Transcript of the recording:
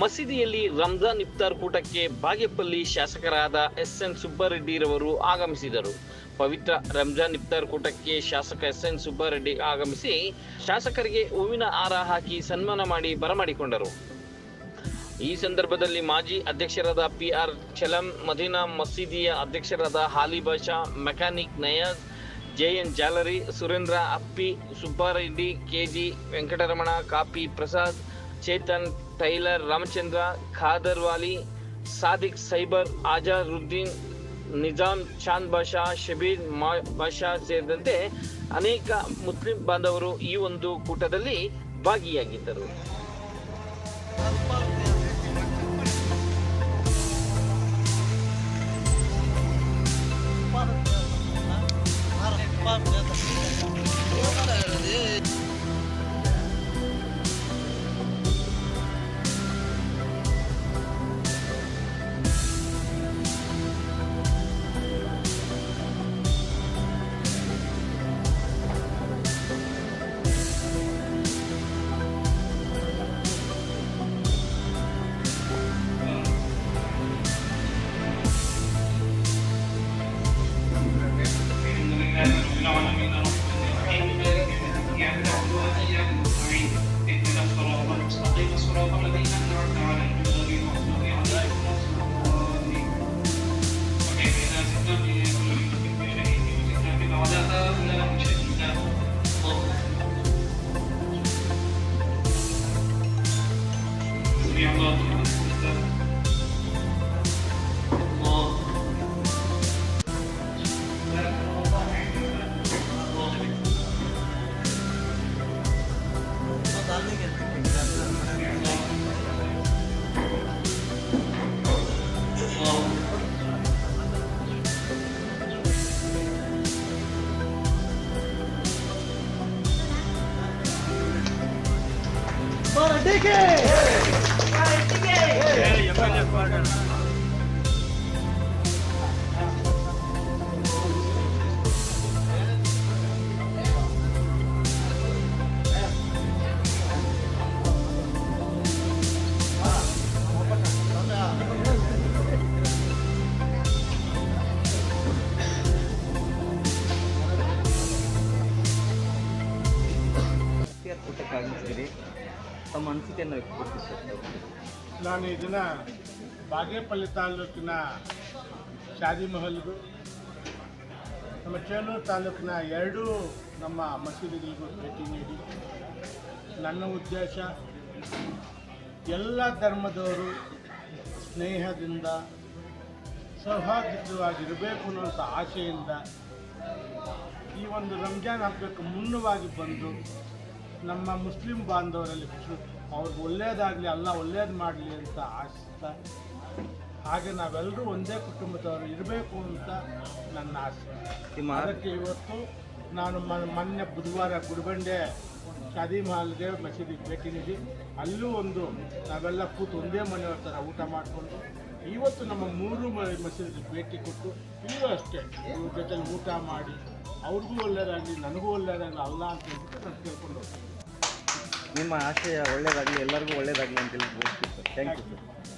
ಮಸೀದಿಯಲ್ಲಿ ರಂಜಾನ್ ಇಫ್ತಾರ್ ಕೂಟಕ್ಕೆ ಬಾಗೇಪಲ್ಲಿ ಶಾಸಕರಾದ ಎಸ್ ಎನ್ ಸುಬ್ಬಾರೆಡ್ಡಿರವರು ಆಗಮಿಸಿದರು. ಪವಿತ್ರ ರಂಜಾನ್ ಇಫ್ತಾರ್ ಕೂಟಕ್ಕೆ ಶಾಸಕ ಎಸ್ ಎನ್ ಸುಬ್ಬಾರೆಡ್ಡಿ ಆಗಮಿಸಿ ಶಾಸಕರಿಗೆ ಹೂವಿನ ಹಾರ ಹಾಕಿ ಸನ್ಮಾನ ಮಾಡಿ ಬರಮಾಡಿಕೊಂಡರು. ಈ ಸಂದರ್ಭದಲ್ಲಿ ಮಾಜಿ ಅಧ್ಯಕ್ಷರಾದ ಪಿ ಆರ್ ಚಲಂ ಮದೀನಾ ಮಸೀದಿಯ ಅಧ್ಯಕ್ಷರಾದ ಹಾಲಿ Basha mechanic Niyaz, J N Jalari, Surendra Appi, Subbareddy, K G Venkataramana, Kapi Prasad Chetan, tailor, Ramachandra Khadarvali Sadiq cyber, Azaruddin Nizam Chand Basha, Shabbir, ಮಾ, ಬಾಷಾ ಸೇರಿದಂತೆ ಅನೇಕ ಮುಸ್ಲಿಂ ಬಾಂಧವರು ಈ ಒಂದು ಕೂಟದಲ್ಲಿ ಭಾಗಿಯಾಗಿದ್ದರು. ಇಫ್ತಿಯಾರ್ ಕೂಟಕ್ಕೆ ಆಗಮಿಸಿದಿರಿ ತಮ್ಮ ಅನಿಸಿಕೆಯನ್ನು ವ್ಯಕ್ತಪಡಿಸಿದ್ದಾರೆ. ನಾನು ಇದನ್ನ ಬಾಗೇಪಲ್ಲಿ ತಾಲೂಕಿನ ಶಾದಿ ಮಹಲ್ಗು ನಮ್ಮ ಚೇಳೂರು ತಾಲೂಕಿನ ಎರಡೂ ನಮ್ಮ ಮಸೀದಿಗಳಿಗೂ ಭೇಟಿ ನೀಡಿ, ನನ್ನ ಉದ್ದೇಶ ಎಲ್ಲ ಧರ್ಮದವರು ಸ್ನೇಹದಿಂದ ಸೌಹಾರ್ದವಾಗಿರಬೇಕು ಅನ್ನುವಂಥ ಆಶೆಯಿಂದ ಈ ಒಂದು ರಂಜಾನ್ ಹಬ್ಬಕ್ಕೆ ಮುನ್ನವಾಗಿ ಬಂದು ನಮ್ಮ ಮುಸ್ಲಿಂ ಬಾಂಧವರಲ್ಲಿ ಖುಷಿ ಅವ್ರಿಗೆ ಒಳ್ಳೇದಾಗಲಿ ಅಲ್ಲ ಒಳ್ಳೇದು ಮಾಡಲಿ ಅಂತ ಆಶಿಸ್ತಾ ಹಾಗೆ ನಾವೆಲ್ಲರೂ ಒಂದೇ ಕುಟುಂಬದವರು ಇರಬೇಕು ಅಂತ ನನ್ನ ಆಸೆ. ಅದಕ್ಕೆ ಇವತ್ತು ನಾನು ಮೊನ್ನೆ ಬುಧವಾರ ಗುಡಿಬಂಡೆ ಶಾದಿ ಮಹಲ್ಗೆ ಮಸೀದಿಗೆ ಭೇಟಿ ನೀಡಿ ಅಲ್ಲೂ ಒಂದು ನಾವೆಲ್ಲ ಕೂತು ಒಂದೇ ಮನೆಯವ್ರ ಥರ ಊಟ ಮಾಡಿಕೊಂಡು ಇವತ್ತು ನಮ್ಮ ಮೂರು ಮಸೀದಿಗೆ ಭೇಟಿ ಕೊಟ್ಟು ಇಲ್ಲೂ ಅಷ್ಟೇ ಇವ್ರ ಜೊತೆಲಿ ಊಟ ಮಾಡಿ ಅವ್ರಿಗೂ ಒಳ್ಳೇದಾಗಲಿ, ನನಗೂ ಒಳ್ಳೇದಾಗಲಿ, ಅಲ್ಲ ಅಂತ ಹೇಳ್ಬಿಟ್ಟು ನಾನು ಕೇಳ್ಕೊಂಡು ಹೋಗ್ತೀನಿ ನಿಮ್ಮ ಆಶಯ ಒಳ್ಳೇದಾಗಲಿ, ಎಲ್ಲರಿಗೂ ಒಳ್ಳೇದಾಗಲಿ ಅಂತ ಹೇಳಿ ಥ್ಯಾಂಕ್ ಯು ಸರ್